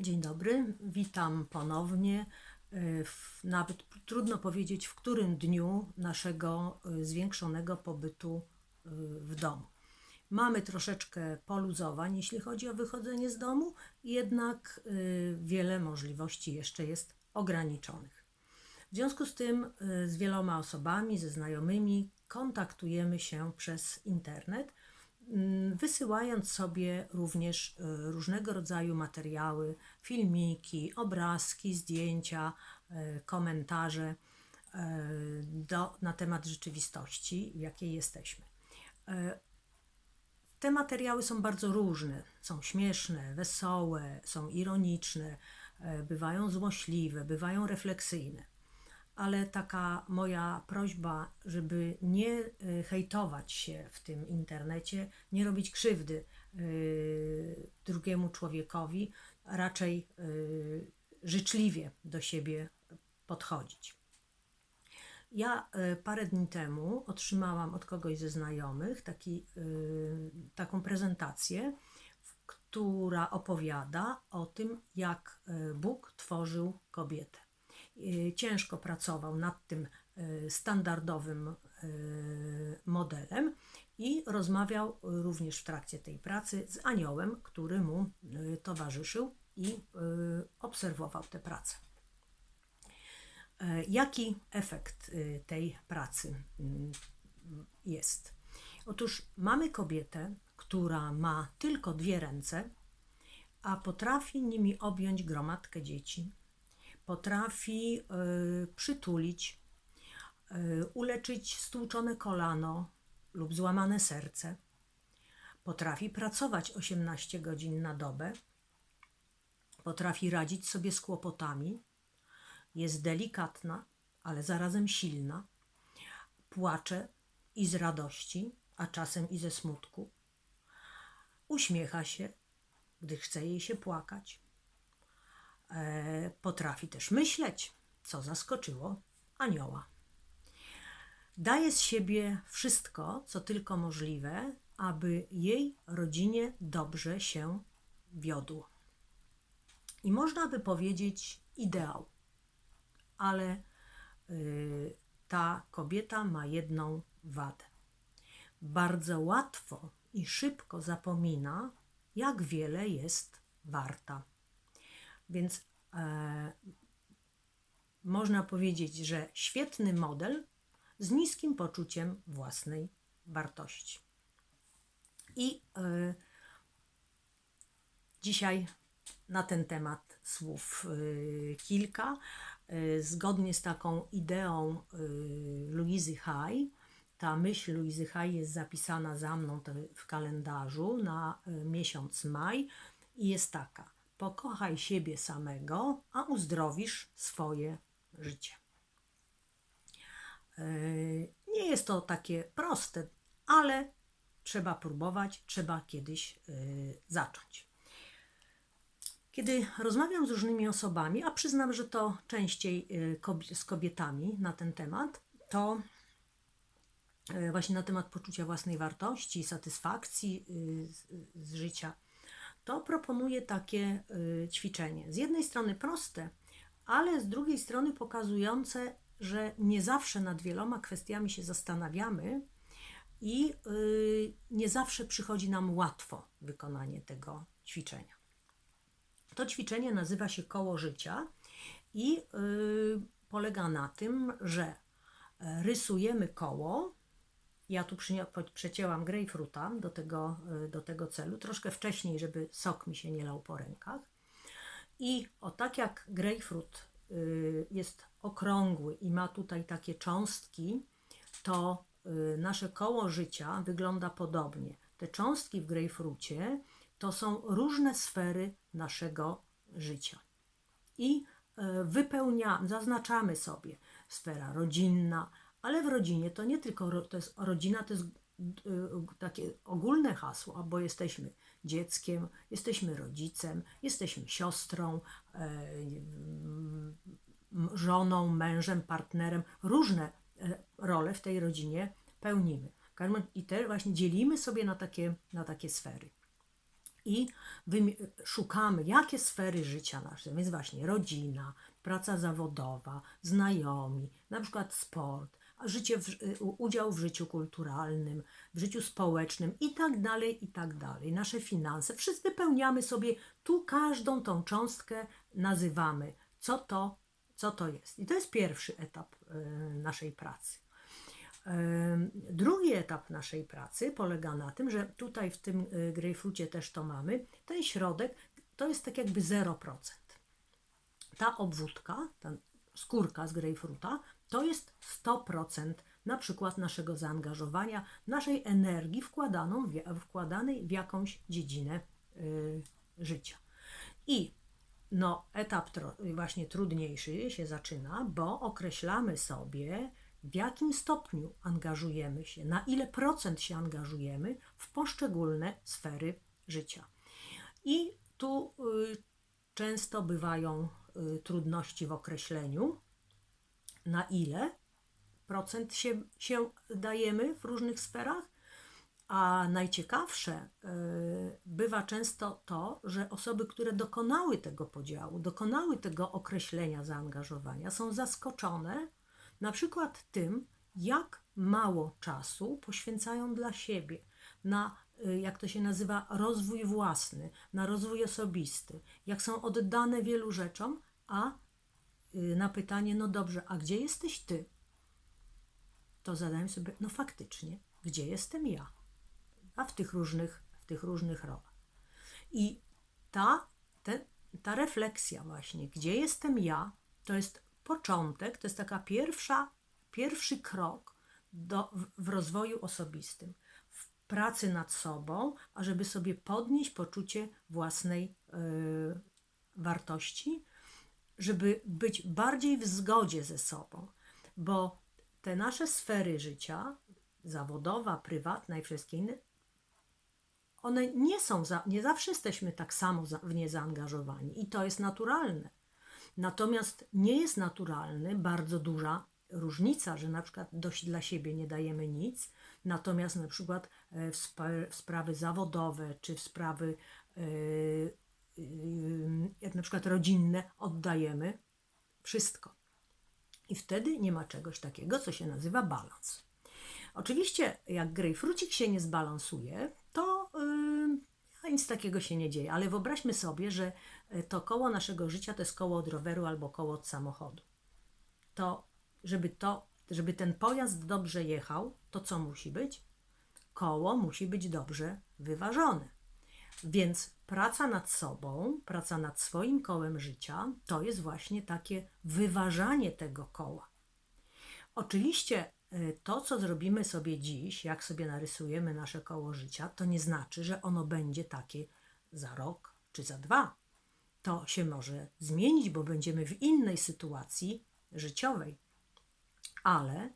Dzień dobry, witam ponownie. y, nawet trudno powiedzieć, w którym dniu naszego y, zwiększonego pobytu y, w domu. Mamy troszeczkę poluzowań, jeśli chodzi o wychodzenie z domu, jednak wiele możliwości jeszcze jest ograniczonych. W związku z tym z wieloma osobami, ze znajomymi kontaktujemy się przez internet, wysyłając sobie również y, różnego rodzaju materiały, filmiki, obrazki, zdjęcia, y, komentarze y, do, na temat rzeczywistości, w jakiej jesteśmy. Te materiały są bardzo różne. Są śmieszne, wesołe, są ironiczne, e, bywają złośliwe, bywają refleksyjne. Ale taka moja prośba, żeby nie e, hejtować się w tym internecie, nie robić krzywdy e, drugiemu człowiekowi, raczej e, życzliwie do siebie podchodzić. Ja y, parę dni temu otrzymałam od kogoś ze znajomych taki, y, taką prezentację, która opowiada o tym, jak y, Bóg tworzył kobietę. Y, Ciężko pracował nad tym y, standardowym y, modelem i rozmawiał również w trakcie tej pracy z aniołem, który mu towarzyszył i obserwował tę pracę. E, Jaki efekt tej pracy mm, jest? Otóż mamy kobietę, która ma tylko dwie ręce, a potrafi nimi objąć gromadkę dzieci, potrafi y, przytulić, y, uleczyć stłuczone kolano lub złamane serce, potrafi pracować 18 godzin na dobę, potrafi radzić sobie z kłopotami, jest delikatna, ale zarazem silna. Płacze i z radości, a czasem i ze smutku. Uśmiecha się, gdy chce jej się płakać. E, potrafi też myśleć, co zaskoczyło anioła. Daje z siebie wszystko, co tylko możliwe, aby jej rodzinie dobrze się wiodło. I można by powiedzieć ideał ale y, ta kobieta ma jedną wadę. Bardzo łatwo i szybko zapomina, jak wiele jest warta. Więc e, można powiedzieć, że świetny model z niskim poczuciem własnej wartości. I e, dzisiaj na ten temat słów y, kilka. Y, Zgodnie z taką ideą y, Louizy Hay, ta myśl Louizy Hay jest zapisana za mną w kalendarzu na y, miesiąc maj i jest taka: Pokochaj siebie samego, a uzdrowisz swoje życie. Y, Nie jest to takie proste, ale trzeba próbować, trzeba kiedyś y, zacząć. Kiedy rozmawiam z różnymi osobami, a przyznam, że to częściej kobi- z kobietami na ten temat, to właśnie na temat poczucia własnej wartości, satysfakcji z życia, to proponuję takie y, ćwiczenie. Z jednej strony proste, ale z drugiej strony pokazujące, że nie zawsze nad wieloma kwestiami się zastanawiamy i y, nie zawsze przychodzi nam łatwo wykonanie tego ćwiczenia. To ćwiczenie nazywa się koło życia i y, polega na tym, że e, rysujemy koło. Ja tu przecięłam grejpfruta do tego, y, do tego celu, troszkę wcześniej, żeby sok mi się nie lał po rękach. I o tak jak grejpfrut y, jest okrągły i ma tutaj takie cząstki, to y, nasze koło życia wygląda podobnie. Te cząstki w grejpfrucie to są różne sfery naszego życia. I wypełniamy, zaznaczamy sobie sfera rodzinna, ale w rodzinie to nie tylko to jest rodzina, to jest y, takie ogólne hasło, bo jesteśmy dzieckiem, jesteśmy rodzicem, jesteśmy siostrą, e, żoną, mężem, partnerem. Różne e, role w tej rodzinie pełnimy. I te właśnie dzielimy sobie na takie, na takie sfery. i szukamy, jakie sfery życia nasze, więc właśnie rodzina, praca zawodowa, znajomi, na przykład sport, życie w, udział w życiu kulturalnym, w życiu społecznym i tak dalej, i tak dalej. Nasze finanse, wszyscy wypełniamy sobie, tu każdą tą cząstkę nazywamy, co to, co to jest. I to jest pierwszy etap y, naszej pracy. Em, Drugi etap naszej pracy polega na tym, że tutaj w tym y, grejpfrucie też to mamy. Ten środek to jest tak jakby 0%. Ta obwódka, ta skórka z grejpfruta, to jest 100% na przykład naszego zaangażowania, naszej energii wkładaną, wkładanej w jakąś dziedzinę y, życia. I no, etap właśnie trudniejszy się zaczyna, bo określamy sobie, w jakim stopniu angażujemy się, na ile procent się angażujemy w poszczególne sfery życia. I tu y, często bywają trudności w określeniu, na ile procent się, się dajemy w różnych sferach, a najciekawsze y, bywa często to, że osoby, które dokonały tego podziału, dokonały tego określenia zaangażowania, są zaskoczone na przykład tym, jak mało czasu poświęcają dla siebie na, y, jak to się nazywa, rozwój własny, na rozwój osobisty, jak są oddane wielu rzeczom, a y, na pytanie, no dobrze, a gdzie jesteś ty? To zadałem sobie, no faktycznie, gdzie jestem ja? a w tych różnych, w tych różnych rolach. I ta, te, ta refleksja właśnie, gdzie jestem ja, to jest początek, to jest taka pierwsza, pierwszy krok do, w, w rozwoju osobistym, pracy nad sobą, ażeby sobie podnieść poczucie własnej y, wartości, żeby być bardziej w zgodzie ze sobą, bo te nasze sfery życia, zawodowa, prywatna i wszystkie inne, one nie są, za, nie zawsze jesteśmy tak samo za, w nie zaangażowani i to jest naturalne. Natomiast nie jest naturalny bardzo duża różnica, że na przykład dość dla siebie nie dajemy nic, natomiast na przykład e, w, spa, w sprawy zawodowe czy w sprawy e, jak na przykład rodzinne oddajemy wszystko. I wtedy nie ma czegoś takiego, co się nazywa balans. Oczywiście, jak grejpfrucik się nie zbalansuje, to yy, nic takiego się nie dzieje. Ale wyobraźmy sobie, że to koło naszego życia to jest koło od roweru albo koło od samochodu. To, żeby, to, żeby ten pojazd dobrze jechał, to co musi być? Koło musi być dobrze wyważone. Więc praca nad sobą, praca nad swoim kołem życia, to jest właśnie takie wyważanie tego koła. Oczywiście y, to, co zrobimy sobie dziś, jak sobie narysujemy nasze koło życia, to nie znaczy, że ono będzie takie za rok czy za dwa. To się może zmienić, bo będziemy w innej sytuacji życiowej. Ale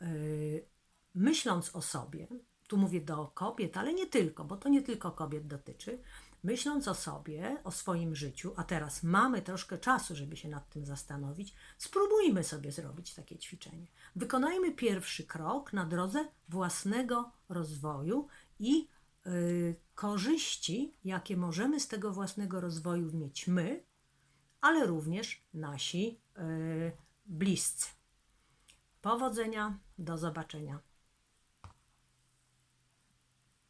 yy, myśląc o sobie, tu mówię do kobiet, ale nie tylko, bo to nie tylko kobiet dotyczy, myśląc o sobie, o swoim życiu, a teraz mamy troszkę czasu, żeby się nad tym zastanowić, spróbujmy sobie zrobić takie ćwiczenie. Wykonajmy pierwszy krok na drodze własnego rozwoju i y, korzyści, jakie możemy z tego własnego rozwoju mieć my, ale również nasi y, bliscy. Powodzenia, do zobaczenia.